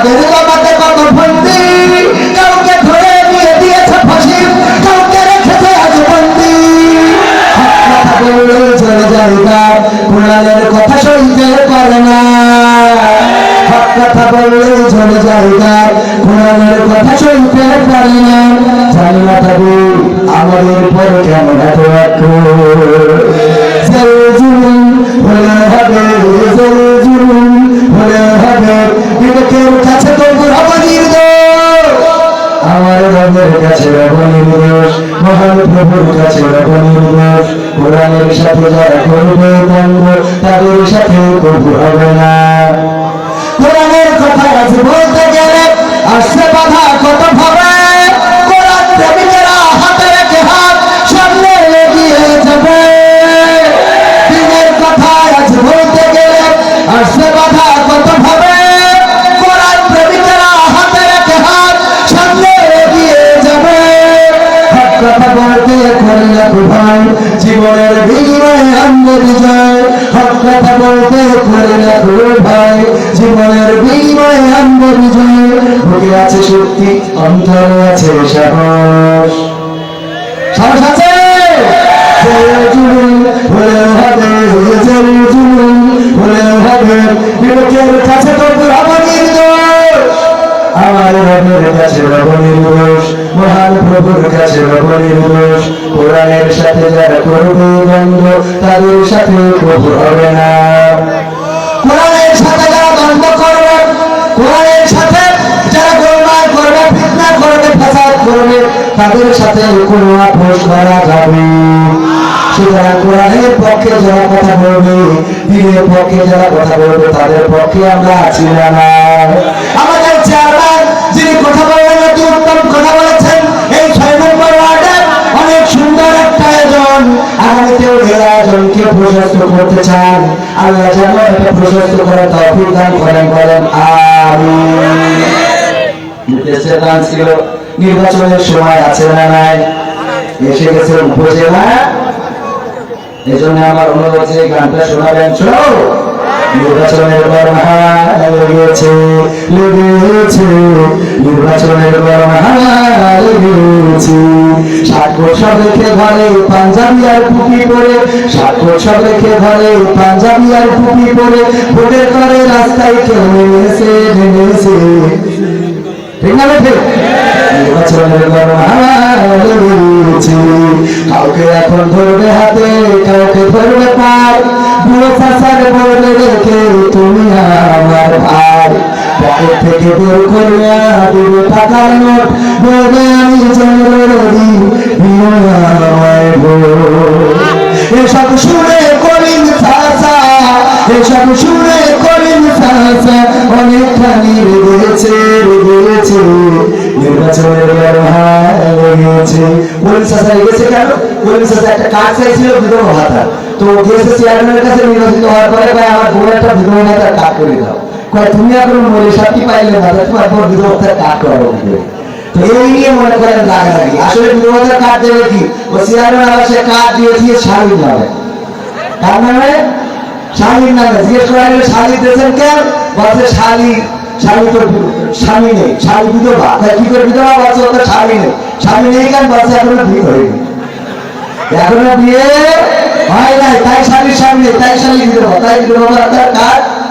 তাদের জমাতে কত ফন্দি কাউকে ধরে দিয়ে দিয়েছে ফাঁসি, কাউকে রেখেছে আজ বন্দি। কথা বললে চলে যায় তার কোরআনের কথা শুনতে পারে না। কথা বললে চলে যায় তার কোরআনের কথা শুনতে পারে আমাদের পর কেমন এত কাছে তবু হবে নির্দোষ আমার রবের কাছে রবনের দোষ মহান প্রভুর কাছে রবনের দোষ। কোরআনের সাথে যারা করবে দ্বন্দ্ব তাদের সাথে কবু হবে না। কোরআনের কথা আজ বলতে গেলে, আসছে বাধা কত ভাবে কোরআন প্রেমিকেরা কথা বলতে করলে ভাই জীবনের বিনিময়ে আনবে বিজয় বুকে আছে শক্তি অন্তরে আছে সাহস সাহস আছে আমার রবের কাছে রব নির্দোষ, মহান প্রভুর কাছে রব নির্দোষ। কোরআনের সাথে যারা করবে বন্ধ, তাদের সাথে প্রভু হবে না। কোরআনের সাথে যারা দ্বন্দ্ব করবে, কোরআনের সাথে যারা গোলমাল করবে, ফিতনা করবে, ফাসাদ করবে, তাদের সাথে কোনো আপোষ করা যাবে সুতরাং কোরআনের পক্ষে যারা কথা বলবে, দিনের পক্ষে যারা কথা বলবে, তাদের পক্ষে আমরা আছি না। আমাদের চেয়ারম্যান যিনি কথা বললেন অতি আগামীতেও এই আয়োজনকে প্রশস্ত করতে চান, আল্লাহ যেন প্রশস্ত করে তৌফিক দান করেন, বলেন ছিল, নির্বাচনের সময় আছে না নাই? এসে গেছে উপজেলা এই জন্য আমার অনুরোধ যে গানটা শোনাবেন শোনো নির্বাচনের বর্ণা লেগেছে লেগেছে, নির্বাচনের বর্ণা লেগেছে। ষাট রেখে ঘরে পাঞ্জাবি আর টুপি পরে, ষাট রেখে ঘরে পাঞ্জাবি আর টুপি পরে, ভোটের করে রাস্তায় কেউ নেমেছে নেমেছে। কাউকে এখন তুমি আমার ভাই পকেট থেকে বের করবে দিব টাকার নোট বলবে আমি জন্মরদি আমায় এসব শুনে করিম চাষা এসব শুনে করিম চাষা অনেকখানি রেগেছে রেগেছে নির্বাচনের ব্যবহার লেগেছে। করিম চাষা লেগেছে কেন? করিম চাষা একটা কাজ চাইছিল বিধবা ভাতা তো গিয়েছে চেয়ারম্যানের কাছে নির্বাচিত হওয়ার পরে ভাই, আমার বোন একটা বিধবা ভাতার কাজ করে দাও। কয়, তুমি এখন মরে পাইলে না তোমার ভাতার কাজ করাবো করে? মনে করেন আসলে ভাতার দেবে কি? ও চেয়ারম্যান আবার সে কাজ দিয়ে স্বামী স্বামী দিয়েছেন কেন? বলছে স্বামী স্বামী তো স্বামী নেই স্বামী বিধবা। তাই কি করে বিধবা? বলছে ওদের স্বামী নেই। স্বামী নেই কেন? বলছে, এখনও বিয়ে হয়নি। এখনও বিয়ে হয় নাই, তাই স্বামীর সামনে তাই স্বামী বিধবা, তাই বিধবা তার কাজ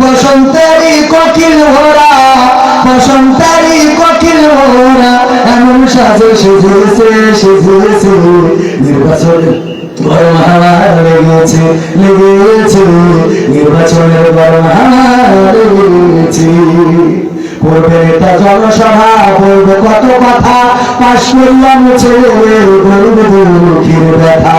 বসন্তেরই কোকিল ভরা, বসন্তেরই কোকিল ভরা, এমন সাজে সেজেছে সেজেছে। নির্বাচনের লেগেছে লেগেছে। নির্বাচনের বড় লেগেছে। জনসভা কত কথা পাশ করিয়া মুছে দেবে গরিব ব্যথা।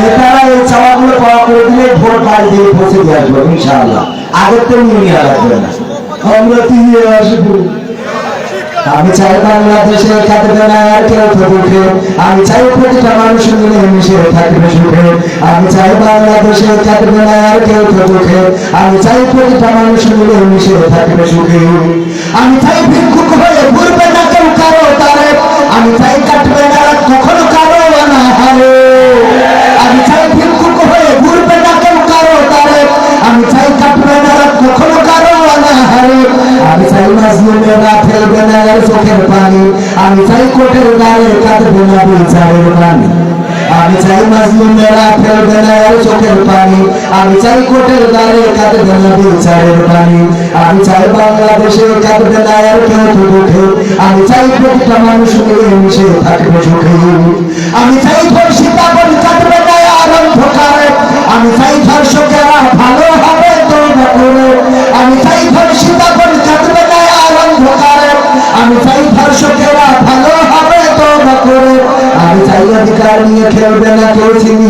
নেতারা এই চাওয়াগুলো পাওয়া করে দিলে ভোট বাড়ি দিয়ে পৌঁছে দিয়ে আসব, ইনশাআল্লাহ। আগের তো নিয়ে লাগবে না। আমরা দিয়ে আসব। আমি চাই বাংলাদেশে কাঁদবে না আর কেউ দুঃখে আমি চাই প্রতিটা মানুষ মিলে মিশে থাকবে সুখে। আমি চাই বাংলাদেশে কাঁদবে না আর কেউ দুঃখে আমি চাই প্রতিটা মানুষ মিলে মিশে থাকবে সুখে। আমি চাই ভিক্ষুক হয়ে ঘুরবে না কেউ কারও তারে আমি চাই কাটবে না কখনো কারও গায়ে কাটবে না বিচারের পানি আমি চাই মাজলুমেরা ফেলবে না আর চোখের পানি। আমি চাই কোটের গায়ে কাটবে না বিচারের পানি আমি চাই বাংলাদেশে কাটবে না আর কেউ তো দুঃখে আমি চাই প্রতিটা মানুষ মিলে মিশে থাকবে সুখে। আমি চাই তোর সীতাবন কাটবে না আর অন্ধকারে। আমি চাই ধর্ষকেরা ভালো হবে তো করে। আমি চাই তোর সীতাবন নিয়ে খেলবে না কেউ চিনি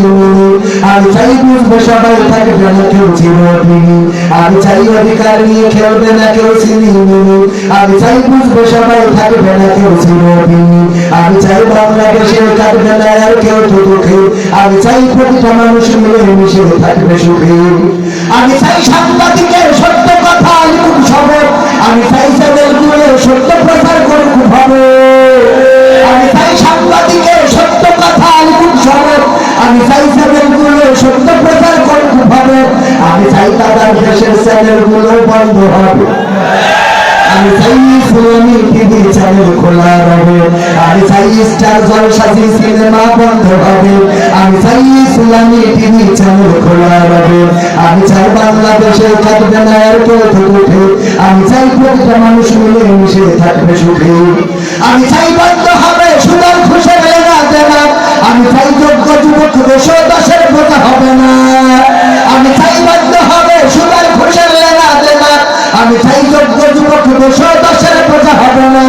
আমি চাই বুঝবে সবাই থাকবে না কেউ চিরদিনী আমি চাই অধিকার নিয়ে খেলবে না কেউ চিনি আমি চাই বুঝবে সবাই থাকবে না কেউ চিরদিনী আমি চাই বাংলাদেশে কাটবে না আর কেউ তো দুঃখে। আমি চাই প্রতিটা মানুষ মিলে মিশে থাকবে সুখে। আমি চাই সাংবাদিকের সত্য কথা লিখুক সবে। আমি চাই চ্যানেলগুলো সত্য প্রচার করুক ভাবে আমি চাই সাংবাদিকের সত্য কথা লিখুক সবে আমি চাই চ্যানেলগুলো সত্য প্রচার করুক ভাবে আমি চাই তাদের দেশের চ্যানেলগুলো বন্ধ হবে। আমি চাই ইসলামী টিভি চ্যানেল খোলা রবে। আমি চাই স্টার জলসাজি সিনেমা বন্ধ হবে। আমি চাই ইসলামী টিভি চ্যানেল খোলা রবে। আমি চাই বাংলাদেশে কাটবে না আর কেউ উঠে। আমি চাই প্রতিটা মানুষ মিলে মিশে থাকবে সুখে। আমি চাই বন্ধ হবে সুদার খুশে না দেনা। আমি চাই যোগ্য যুবক দেশ দশের বোঝা হবে না। আমি চাই যোগ্য যুবক দেশ দশের বোঝা হবে না।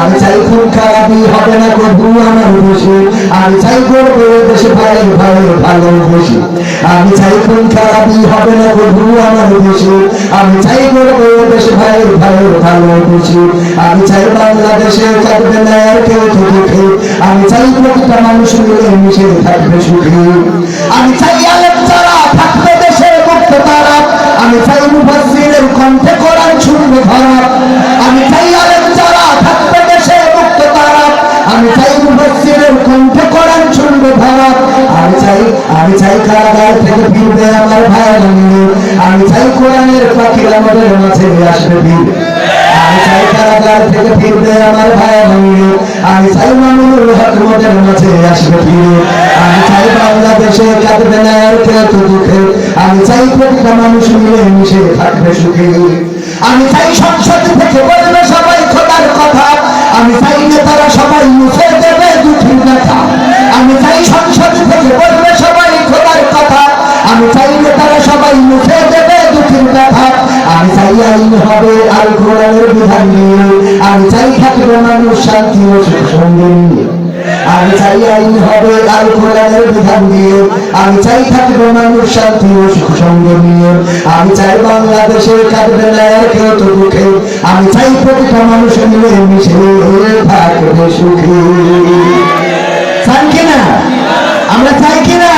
আমি চাই খুন খারাপই হবে না কবু আমার বেশি আমি চাই করব দেশে ভাই ভাই ভালোবেসে আমি চাই খুন খারাপই হবে না কবু আমার বেশি আমি চাই করব দেশে ভাই ভাই ভালোবেসে আমি চাই বাংলাদেশে কাটবে না কেউ তো দুঃখে আমি চাই প্রতিটা মানুষ মিলে মিশে থাকবে সুখে। আমি চাই যারা থাকবে দেশের মুক্ত তারা। আমি চাই মুফাসসিরের কণ্ঠে শুনবে ধরা আমি চাই আলেম যারা থাকবে দেশে মুক্ত তারা আমি চাই মুফাসসিরের কণ্ঠে কোরআন শুনবে ধরা আমি চাই আমি চাই কারাগার থেকে ফিরবে আমার ভাই আমি চাই কোরআনের পাখির আমাদের মাঝে আসবে ফিরবে আমি চাই কারাগার থেকে ফিরবে আমার ভাই ভাইরে আমি চাই মামুনুল হক মোদের মাঝে আসবে ফিরে আমি চাই বাংলাদেশে কাঁদবে না আর কেউ তো দুঃখে। আমি চাই প্রতিটা মানুষ মিলে মিশে থাকবে সুখে। আমি চাই সংসদ থেকে আমি চাই আইন হবে আর কোরআনের বিধান দিয়ে। আমি চাই থাকবে মানুষ শান্তি ও সুখ নিয়ে। আমি চাই বাংলাদেশে কাটবে না কেউ তো দুঃখে। আমি চাই প্রতিটা মানুষ মিলে মিশে থাকবে সুখে। চাই কিনা? আমরা চাই কিনা?